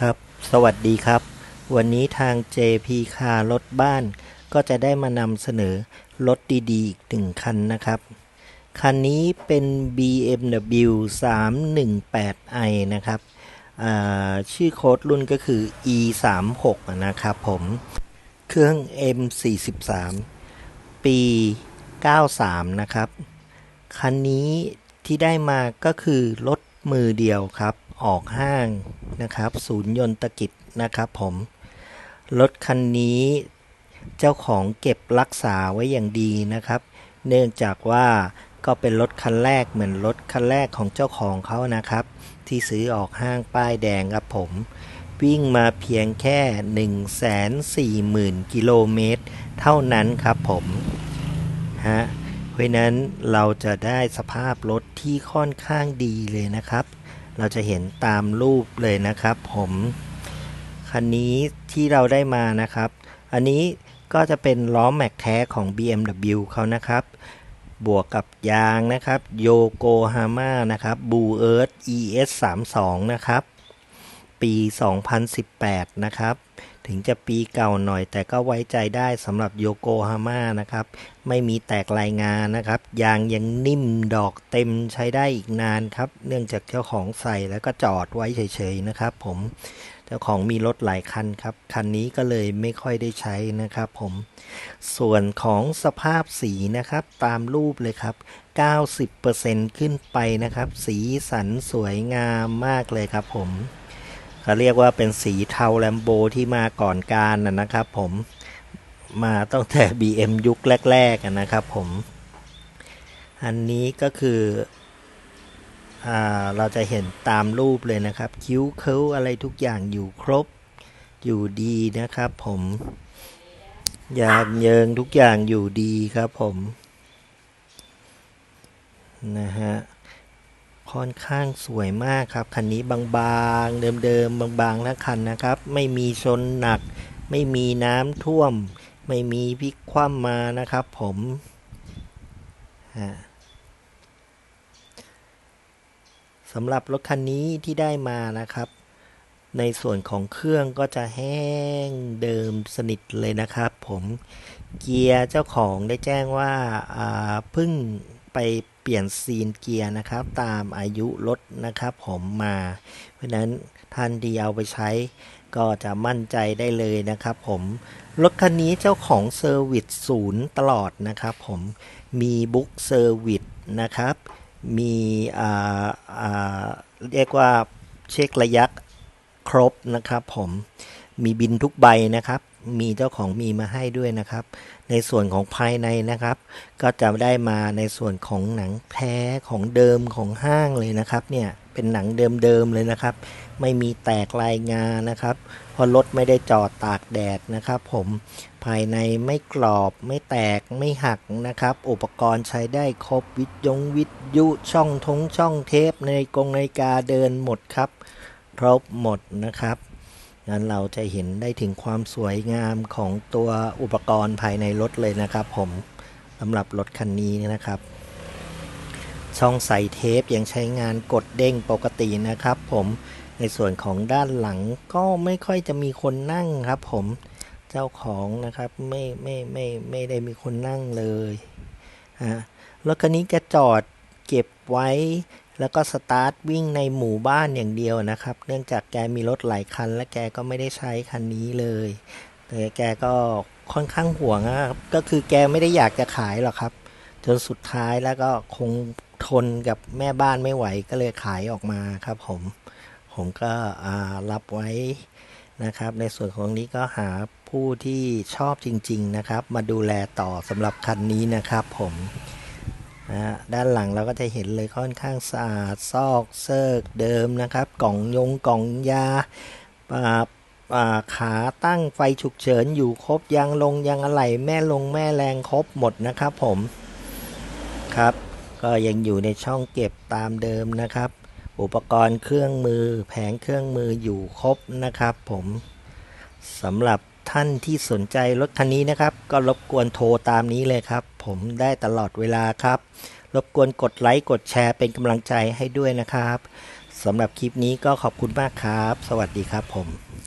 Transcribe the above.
ครับ สวัสดีครับ วันนี้ทาง JP คารถบ้าน ก็จะได้มานำเสนอรถดีๆ อีกหนึ่งคันนะครับ คันนี้เป็น BMW 318i นะครับ ชื่อโค้ดรุ่นก็คือ E 3 6นะครับผม เครื่อง M43 ปี 93 นะครับ คันนี้ที่ได้มาก็คือรถมือเดียวครับ ออกห้าง นะครับ ศูนย์ยนตกิจนะครับผม รถคันนี้เจ้าของเก็บรักษาไว้อย่างดีนะครับ เนื่องจากว่าก็เป็นรถคันแรกเหมือนรถคันแรกของเจ้าของเขานะครับ ที่ซื้อออกห้างป้ายแดงครับผม วิ่งมาเพียงแค่ 140,000 กิโลเมตร เท่านั้นครับผมฮะเพราะฉะนั้นเราจะได้สภาพรถที่ค่อนข้างดีเลยนะครับ เราจะเห็นตามรูปเลยนะครับผมคันนี้ที่เราได้มานะครับ อันนี้ก็จะเป็นล้อแม็กแท้ของ BMW เขานะครับ บวกกับยางนะครับโยโกฮาม่านะครับบูเอิร์ธ ES 3 2 นะครับ ปี 2018 นะครับ ถึงจะปีเก่าหน่อย แต่ก็ไว้ใจได้สำหรับโยโกฮาม่านะครับ ไม่มีแตกรายงานนะครับ ยางยังนิ่มดอกเต็มใช้ได้อีกนานครับ เนื่องจากเจ้าของใส่แล้วก็จอดไว้เฉยๆนะครับ ผมเจ้าของมีรถหลายคันครับ คันนี้ก็เลยไม่ค่อยได้ใช้นะครับผม ส่วนของสภาพสีนะครับตามรูปเลยครับ 90%ขึ้นไปนะครับ สีสันสวยงามมากเลยครับผม เขาเรียกว่าเป็นสีเทาแลมโบที่มาก่อนการนะครับผมมาตั้งแต่ BM ยุคแรกๆนะครับผม อันนี้ก็คืออเราจะเห็นตามรูปเลยนะครับ คิ้วเคิ้วอะไรทุกอย่างอยู่ครบอยู่ดีนะครับผมยางเยิงทุกอย่างอยู่ดีครับผม นะฮะ ค่อนข้างสวยมากครับ คันนี้บางๆ เดิมๆ บางๆ ทั้งคันนะครับ ไม่มีชนหนัก ไม่มีน้ำท่วม ไม่มีพลิกคว่ำมานะครับผมสำหรับรถคันนี้ที่ได้มานะครับ ในส่วนของเครื่องก็จะแห้งเดิมสนิทเลยนะครับผม เกียร์เจ้าของได้แจ้งว่าอ่าเพิ่งไป เปลี่ยนซีนเกียร์นะครับ ตามอายุรถนะครับผมมา เพราะนั้นท่านที่เอาไปใช้ ก็จะมั่นใจได้เลยนะครับผม รถคันนี้เจ้าของเซอร์วิสศูนย์ตลอดนะครับผมมีบุ๊กเซอร์วิสนะครับ มีอ่าอ่าเรียกว่าเช็คระยะครบนะครับผมมีบินทุกใบนะครับ มีเจ้าของมีมาให้ด้วยนะครับ ในส่วนของภายในนะครับ ก็จะได้มาในส่วนของหนังแท้ของเดิมของห้างเลยนะครับ เนี่ยเป็นหนังเดิมๆเลยนะครับ ไม่มีแตกรายงานนะครับเพราะรถไม่ได้จอดตากแดดนะครับ ผมภายในไม่กรอบไม่แตกไม่หักนะครับ อุปกรณ์ใช้ได้ครบวิทยงวิทยุช่องทงช่องเทปในกงนาฬิกาเดินหมดครับ ครบหมดนะครับ งั้นเราจะเห็นได้ถึงความสวยงามของตัวอุปกรณ์ภายในรถเลยนะครับผมสำหรับรถคันนี้นะครับ ช่องใส่เทปยังใช้งานกดเด้งปกตินะครับผมในส่วนของด้านหลังก็ไม่ค่อยจะมีคนนั่งครับผมเจ้าของนะครับไม่ไม่ไม่ไม่ได้มีคนนั่งเลยฮะรถคันนี้แกจอดเก็บไว้ แล้วก็สตาร์ทวิ่งในหมู่บ้านอย่างเดียวนะครับ เนื่องจากแกมีรถหลายคัน และแกก็ไม่ได้ใช้คันนี้เลยแต่แกก็ค่อนข้างห่วงนะครับ ก็คือแกไม่ได้อยากจะขายหรอกครับ จนสุดท้ายแล้วก็คงทนกับแม่บ้านไม่ไหวก็เลยขายออกมาครับผม ผมก็รับไว้นะครับ ในส่วนของนี้ก็หาผู้ที่ชอบจริง ๆนะครับ มาดูแลต่อสำหรับคันนี้นะครับผม นะฮะด้านหลังเราก็จะเห็นเลยค่อนข้างสะอาดซอกเซิกเดิมนะครับ กล่องยงกล่องยาอ่าอ่าขาตั้งไฟฉุกเฉินอยู่ครบยางลงยางอะไหล่แม่ลงแม่แรงครบหมดนะครับผมครับ ก็ยังอยู่ในช่องเก็บตามเดิมนะครับ อุปกรณ์เครื่องมือแผงเครื่องมืออยู่ครบนะครับผมสำหรับ ท่านที่สนใจรถคันนี้นะครับ ก็รบกวนโทรตามนี้เลยครับ ผมได้ตลอดเวลาครับ รบกวนกดไลค์กดแชร์เป็นกำลังใจให้ด้วยนะครับสำหรับคลิปนี้ก็ขอบคุณมากครับ สวัสดีครับผม